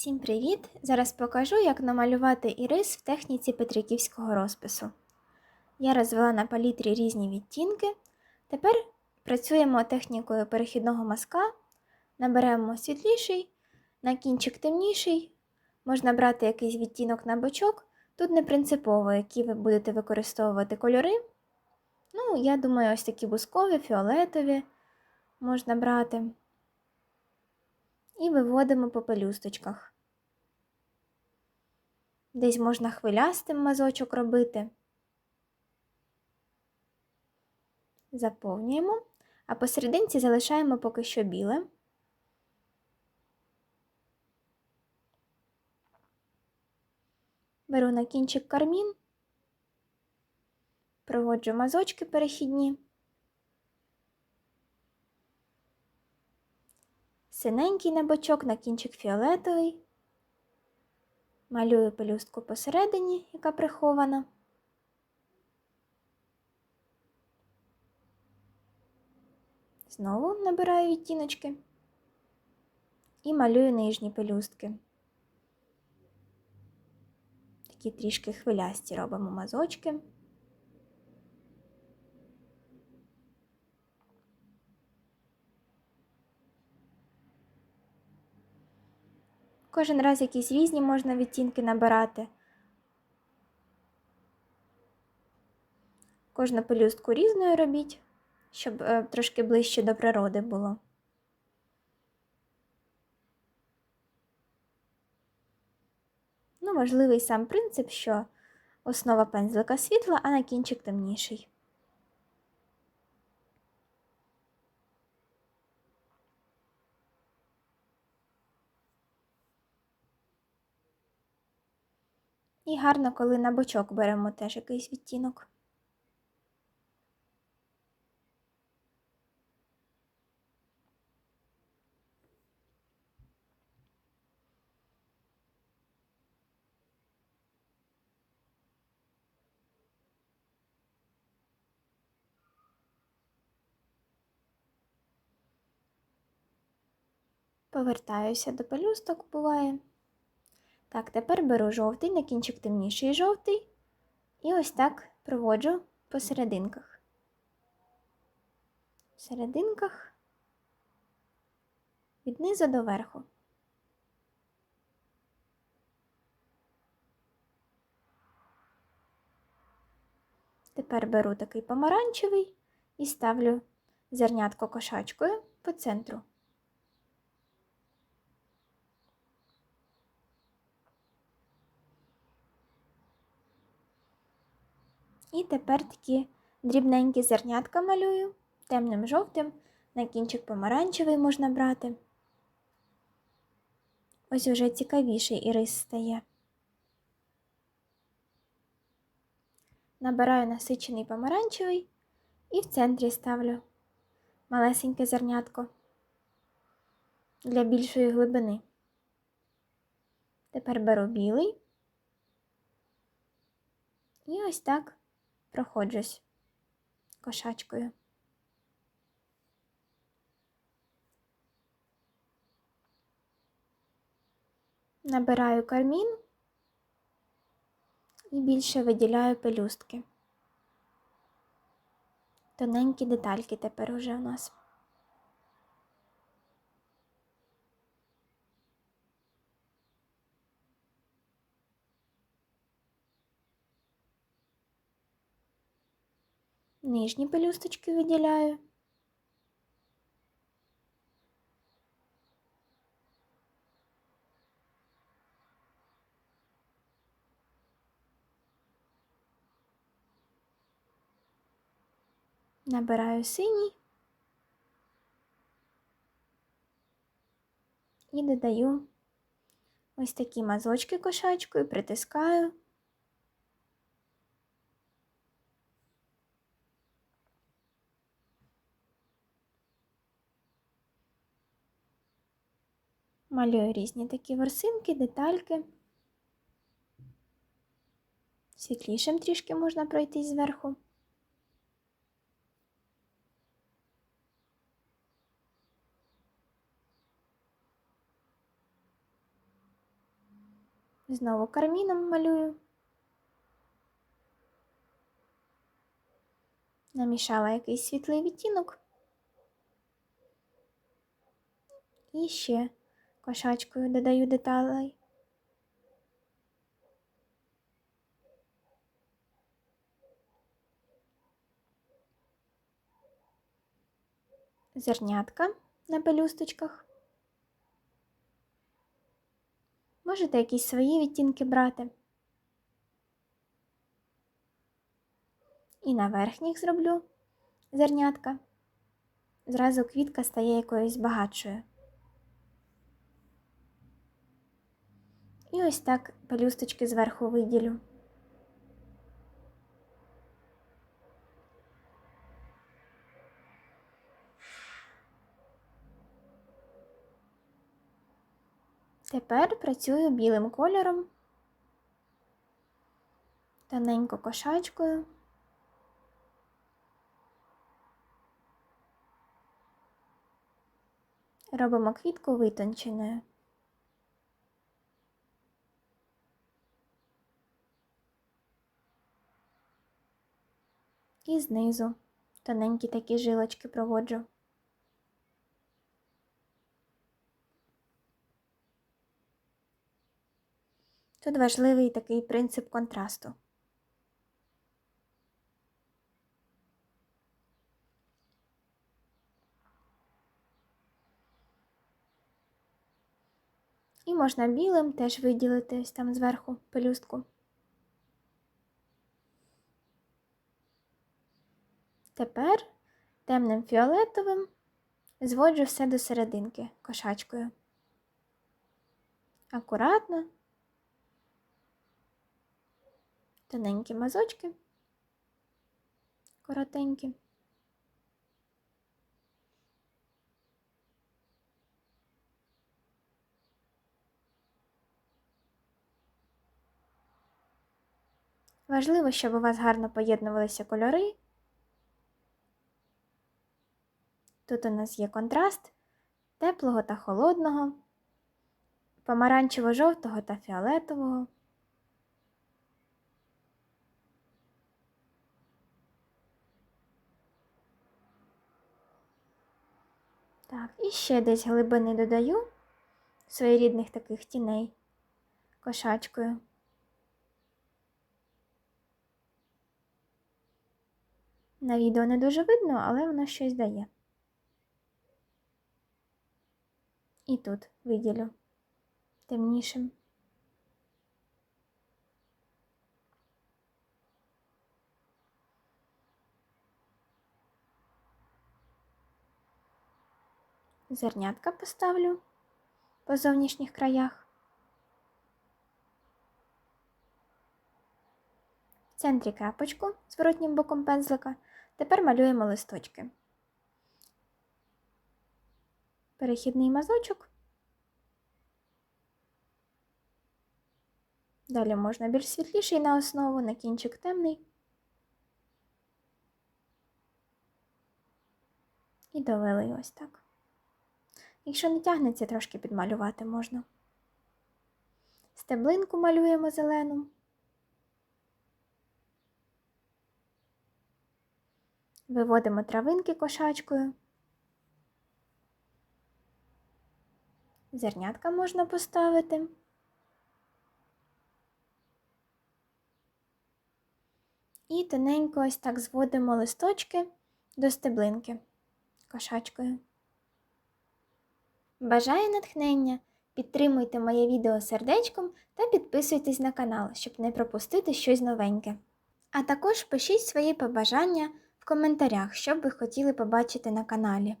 Всім привіт! Зараз покажу, як намалювати ірис в техніці петриківського розпису. Я розвела на палітрі різні відтінки. Тепер працюємо технікою перехідного мазка. Наберемо світліший, на кінчик темніший. Можна брати якийсь відтінок на бочок. Тут не принципово, які ви будете використовувати кольори. Ну, я думаю, ось такі бускові, фіолетові можна брати. І виводимо по пелюсточках. Десь можна хвилястим мазочок робити. Заповнюємо, а посерединці залишаємо поки що біле. Беру на кінчик кармін, проводжу мазочки перехідні. Синенький на бочок, на кінчик фіолетовий. Малюю пелюстку посередині, яка прихована. Знову набираю відтіночки і малюю нижні пелюстки. Такі трішки хвилясті робимо мазочки. Кожен раз якісь різні можна відтінки набирати. Кожну пелюстку різною робіть, щоб е, трошки ближче до природи було. Ну, важливий сам принцип, що основа пензлика світла, а на кінчик темніший. І гарно, коли на бочок беремо теж якийсь відтінок. Повертаюся до пелюсток, буває. Так, тепер беру жовтий, на кінчик темніший жовтий. І ось так проводжу по серединках. В серединках від низу до верху. Тепер беру такий помаранчевий і ставлю зернятко кошачкою по центру. І тепер такі дрібненькі зернятка малюю темним жовтим, на кінчик помаранчевий можна брати. Ось уже цікавіший ірис стає. Набираю насичений помаранчевий і в центрі ставлю малесеньке зернятко для більшої глибини. Тепер беру білий і ось так проходжусь кошачкою. Набираю кармін і більше виділяю пелюстки. Тоненькі детальки тепер уже у нас. Нижні пелюсточки виділяю. Набираю синій і додаю ось такі мазочки кошачкою, притискаю. Малюю різні такі ворсинки, детальки. Світлішим трішки можна пройтись зверху. Знову карміном малюю. Намішала якийсь світлий відтінок. І ще кошачкою додаю деталей. Зернятка на пелюсточках. Можете якісь свої відтінки брати. І на верхніх зроблю зернятка. Зразу квітка стає якоюсь багатшою. І ось так пелюсточки зверху виділю. Тепер працюю білим кольором, тоненько кошачкою. Робимо квітку витонченою. І знизу тоненькі такі жилочки проводжу. Тут важливий такий принцип контрасту. І можна білим теж виділити ось там зверху пелюстку. Тепер темним фіолетовим зводжу все до серединки кошачкою. Акуратно, тоненькі мазочки, коротенькі. Важливо, щоб у вас гарно поєднувалися кольори. Тут у нас є контраст теплого та холодного, помаранчево-жовтого та фіолетового. Так, і ще десь глибини додаю своєрідних таких тіней кошачкою. На відео не дуже видно, але воно щось дає. І тут виділю темнішим. Зернятка поставлю по зовнішніх краях. В центрі крапочку зворотнім боком пензлика. Тепер малюємо листочки. Перехідний мазочок. Далі можна більш світліший на основу, на кінчик темний. І довели ось так. Якщо не тягнеться, трошки підмалювати можна. Стеблинку малюємо зелену. Виводимо травинки кошачкою. Зернятка можна поставити. І тоненько ось так зводимо листочки до стеблинки кошачкою. Бажаю натхнення! Підтримуйте моє відео сердечком та підписуйтесь на канал, щоб не пропустити щось новеньке. А також пишіть свої побажання в коментарях, що б ви хотіли побачити на каналі.